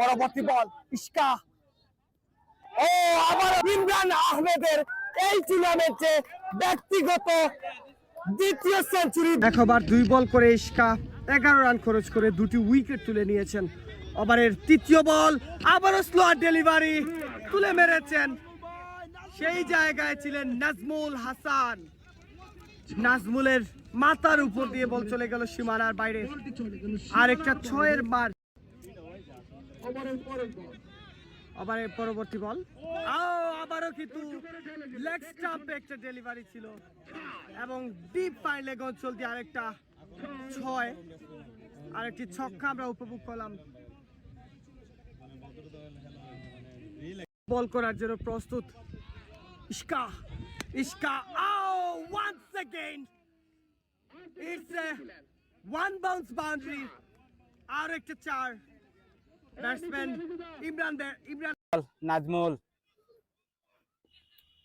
পরবর্তী বল ইস্কা ও, আবার ইমরান আহমেদের এই টুর্নামেন্টে ব্যক্তিগত দ্বিতীয় সেঞ্চুরি একবার দুই বল করে ইস্কা এগারো রান খরচ করে দুটি উইকেট তুলে নিয়েছেন। ওভারের তৃতীয় বল, আবারও স্লোয়ার ডেলিভারি তুলে মেরেছেন। সেই জায়গায় ছিলেন নাজমুল হাসান। নাজমুলের মাথার উপর দিয়ে বল চলে গেল সীমানার বাইরে। আর একটা ছয়ের মার ওভারের পরবর্তী বল। আও, আবারও কিন্তু লেগ স্টাম্পে একটা ডেলিভারি ছিল। এবং ডিপ ফাইন লেগ অঞ্চল দিয়ে আরেকটা ছয় আরেকটি ছক্কা আমরা উপভোগ করলাম। বল করার জন্য প্রস্তুত। ইস্কা ইস্কা আও once again it's a one bounce boundary আর একটা চার। ব্যাটসম্যান ইমরান ইমরান নাজমুল।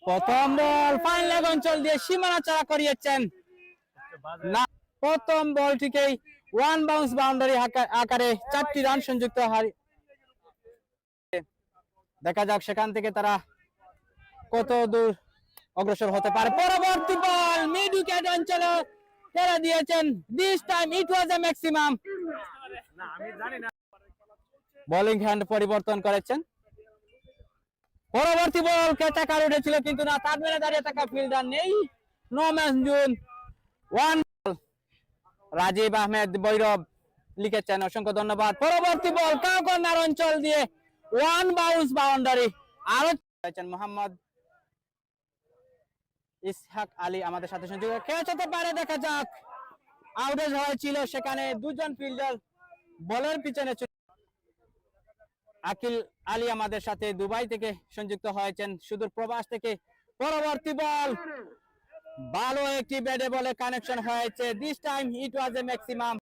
প্রথম বল ফাইন লেগ অঞ্চল দিয়ে সীমানা চারা করিয়েছেন। না প্রথম বলটিকেই ওয়ান বাউন্স বাউন্ডারি আকারে চারটি রান সংযুক্ত হারি দেখা যাক সেখান থেকে তারা কত দূর অগ্রসর হতে পারে। পরবর্তী বল মিড উইকেট অঞ্চলে তেরা দিয়েছেন। This time it was a maximum bowling hand পরিবর্তন করেছেন। পরবর্তী বল ক্যাচাকার উঠেছিল কিন্তু না, তার মেরে দাঁড়িয়ে থাকা ফিল্ডার নেই। No match June one Rajib Ahmed Bhairab লিখেছেন, অসংখ্য ধন্যবাদ। পরবর্তী বল কাউকর্নার অঞ্চল দিয়ে ওয়ান বাউন্স বাউন্ডারি আরও মোহাম্মদ ইসহাক আলী আমাদের সাথে ক্যাচ হতে পারে, দেখা যাক। আউটেজ হয়েছিল সেখানে দুজন ফিল্ডার বলের পিছনে। আকিল আলী আমাদের সাথে দুবাই থেকে সংযুক্ত হয়েছেন। সুদূর প্রবাস থেকে পরবর্তী বল। ভালো একটি ব্যাটে বলে কানেকশন হয়েছে। This time it was a maximum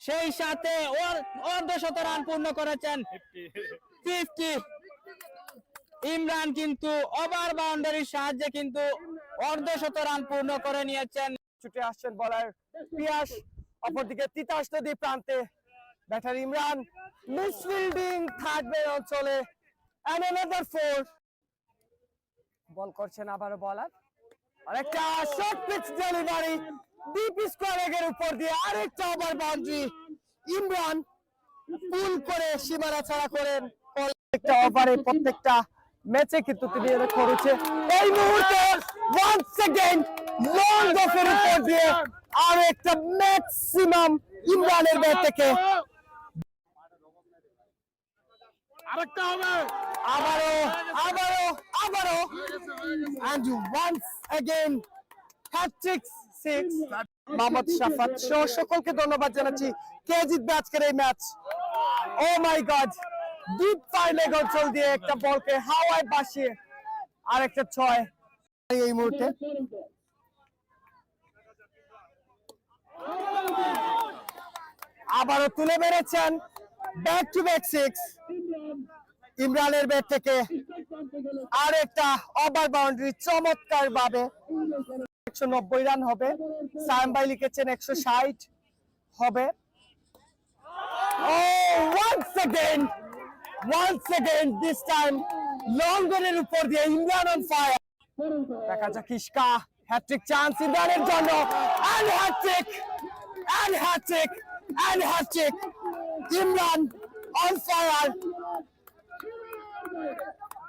সেই সাথে ওর অর্ধশত রান পূর্ণ করেছেন। ফিফটি। ইমরান কিন্তু ওভার বাউন্ডারির সাহায্যে কিন্তু অর্ধশত রান পূর্ণ করে নিয়েছেন। ছুটে আসছেন বলার পিয়াস। অপরদিকে তিতাস নদী প্রান্তে ব্যাটার ইমরান মিসফিল্ডিং থাকবে অঞ্চলে বল করছেন আবারও বলার। আরেকটা short pitch delivery deep square এগের উপর দিয়ে আরেকটা ওভার বাউন্ডারি ইমরান পুল করে সীমানা ছাড়া করেন প্রত্যেকটা ওভারে প্রত্যেকটা ম্যাচে কিন্তু তিনি করেছে এই মুহূর্তে ওয়ান্স সেকেন্ড লং উপর দিয়ে আর একটা ম্যাক্সিমাম ইমরানের ব্যাট থেকে। আরেকটা হবে। আবারও আবারও আবারও। And once again hat trick six Mohammad Shafat সহ সকলকে ধন্যবাদ জানাচ্ছি। কে জিতবে আজকের এই match? Oh my God deep fine leg অঞ্চল দিয়ে একটা বলকে হাওয়ায় বাসিয়ে আর একটা ছয়। এই মুহূর্তে। আবারও তুলে মেরেছেন ব্যাক টু ব্যাক সিক্স ইমরানের ব্যাট থেকে আর একটা ওভার বাউন্ডারি চমৎকার ভাবে একশো নব্বই রান হবে। সায়েম ভাই লিখেছেন একশো ষাট হবে। ও ওয়ান্স দিস টাইম উপর দিয়ে ফায়ার দেখা যাক ইস্কা হ্যাট্রিক চান্স ইমরানের জন্য and hat trick and hat trick and hat trick Imran on fire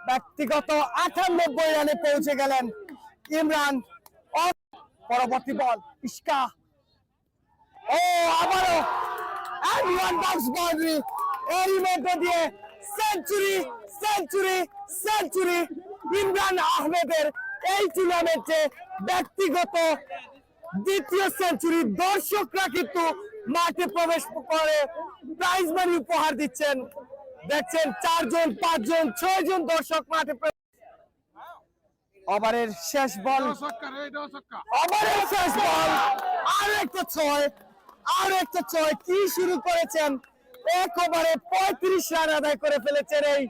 ব্যক্তিগত আটানব্বই রানে পৌঁছে গেলেন ইমরান। পরবর্তী বল ইস্কা ও, আবারও। Boundary এরই মধ্যে দিয়ে সেঞ্চুরি সেঞ্চুরি সেঞ্চুরি ইমরান আহমেদের এই টুর্নামেন্টে ব্যক্তিগত দ্বিতীয় সেঞ্চুরি দর্শকরা কিন্তু মাঠে প্রবেশ করে প্রাইজ মানি উপহার দিচ্ছেন। দেখছেন, চারজন, পাঁচজন ছয় জন দর্শক মাঠে ওভারের শেষ বল ওভারের শেষ বল আর একটা ছয়, আর একটা ছয়। কি শুরু করেছেন? এক ওভারে পঁয়ত্রিশ রান আদায় করে ফেলেছেন এই